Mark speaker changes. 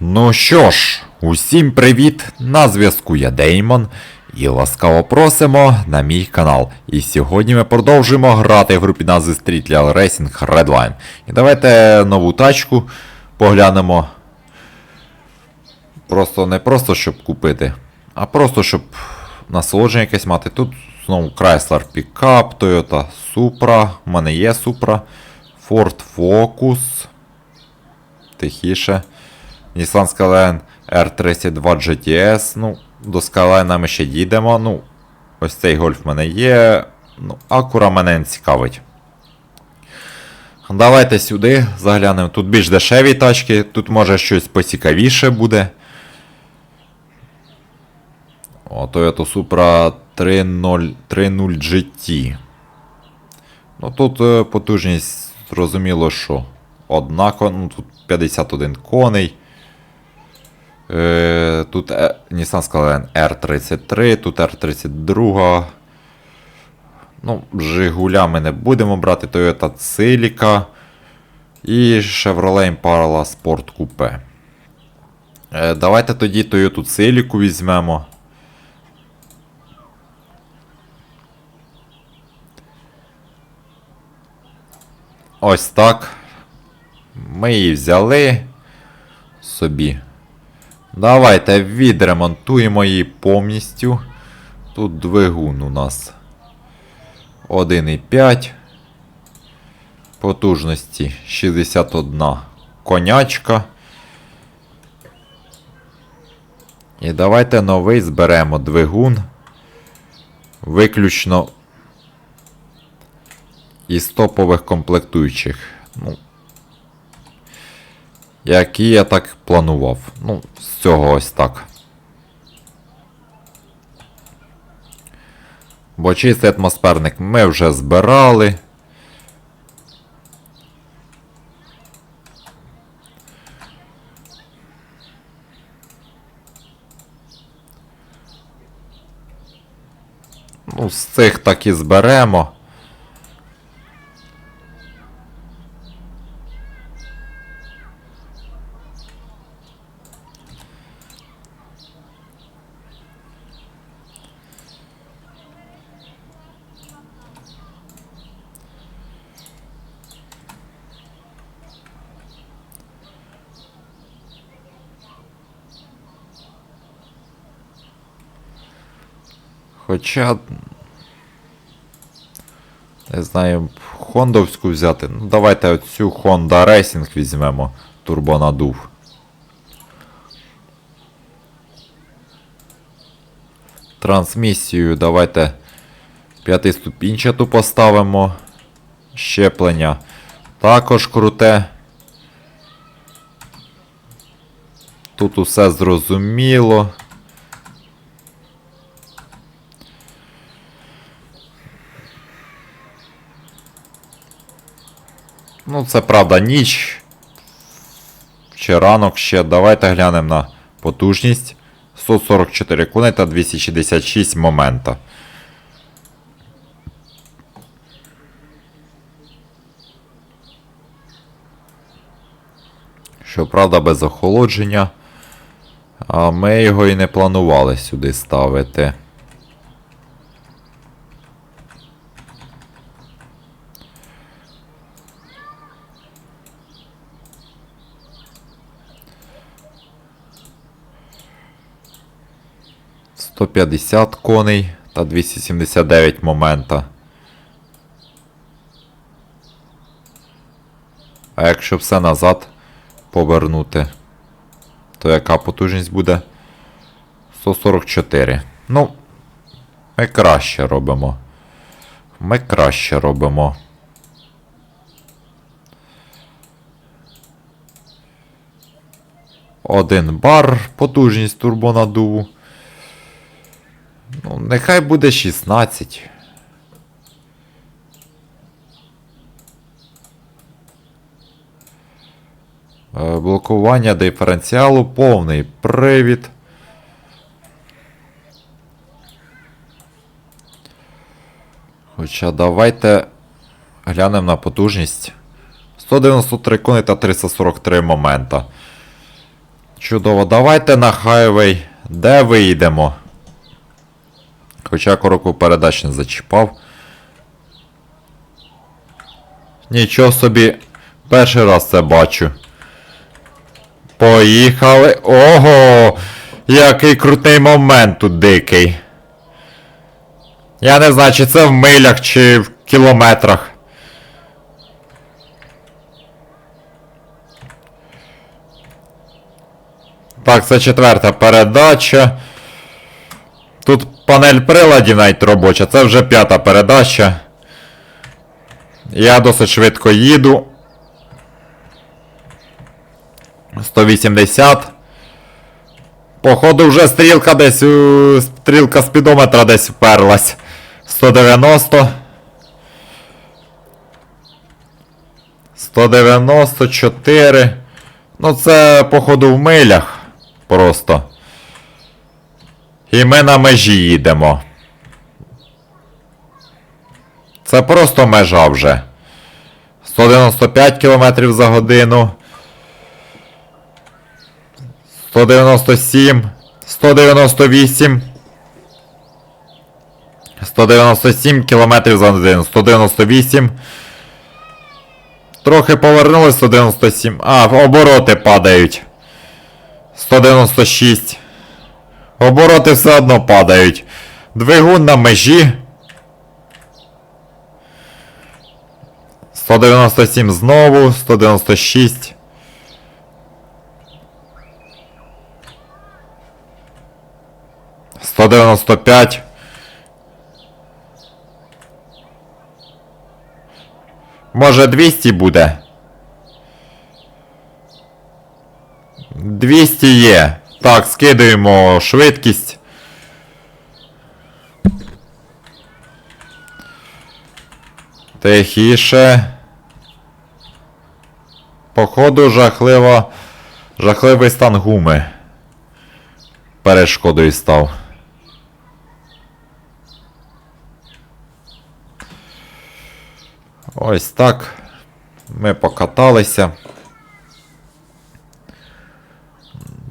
Speaker 1: Ну що ж, усім привіт! На зв'язку я Деймон. І ласкаво просимо на мій канал. І сьогодні ми продовжуємо грати в групі назви Street Legal Racing Redline. І давайте нову тачку поглянемо. Просто не просто щоб купити, а просто щоб насолодження якесь мати. Тут знову Chrysler Pickup, Toyota Supra, у мене є Supra, Ford Focus. Тихіше. Nissan Skyline R32 GTS. Ну, до Skyline ми ще дійдемо. Ну, ось цей гольф в мене є. Ну, Acura мене не цікавить. Давайте сюди заглянемо. Тут більш дешеві тачки, тут може щось поцікавіше буде. О, Toyota Supra 3.0 3.0 GT. Ну тут е, потужність, зрозуміло, що однаково, ну тут 51 коней. Е, тут е, Nissan Skyline R33, тут R32. Ну, Жигуля ми не будемо брати, Toyota Celica і Chevrolet Impala Sport Coupe. Е, давайте тоді Toyota Celica візьмемо. Ось так. Ми її взяли собі. Давайте відремонтуємо її повністю. Тут двигун у нас 1,5. Потужності 61 конячка. І давайте новий зберемо двигун. Виключно із топових комплектуючих. Ну, які я так планував. Ну, з цього ось так. Бо чистий атмосферник ми вже збирали. Ну, з цих так і зберемо. Хоча. Не знаю, Хондовську взяти. Ну, давайте оцю Honda Racing візьмемо. Турбонадув. Трансмісію давайте п'ятиступінчату поставимо. Щеплення. Також круте. Тут усе зрозуміло. Ну, це правда ніч. Чи ранок ще. Давайте глянемо на потужність. 144 коней та 266 момента. Щоправда, без охолодження. А ми його і не планували сюди ставити. — 150 коней та 279 момента. А якщо все назад повернути, то яка потужність буде? 144. Ну, ми краще робимо. Ми краще робимо. Один бар, потужність турбонадуву. Нехай буде 16. Е, Блокування диференціалу, повний привід. Хоча давайте глянемо на потужність. 193 кони та 343 момента. Чудово, давайте на хайвей. Де виїдемо? Хоча коробку передач не зачіпав. Нічого собі, перший раз це бачу. Поїхали. Ого! Який крутий момент тут дикий. Я не знаю, чи це в милях, чи в кілометрах. Так, це четверта передача. Панель приладів навіть робоча, це вже п'ята передача. Я досить швидко їду. 180. Походу вже стрілка десь стрілка спідометра десь вперлась. 190. 194. Ну це, походу, в милях. Просто. І ми на межі їдемо. Це просто межа вже. 195 км за годину. 197. 198. 197 км за годину. 198. Трохи повернули 197. А, обороти падають. 196. Обороти все одно падають. Двигун на межі. 197 знову, 196. Сто дев'яносто п'ять. Може 200 буде? 200 є. Так, скидуємо швидкість. Тихіше. Походу, жахливо. Жахливий стан гуми. Перешкодою став. Ось так. Ми покаталися.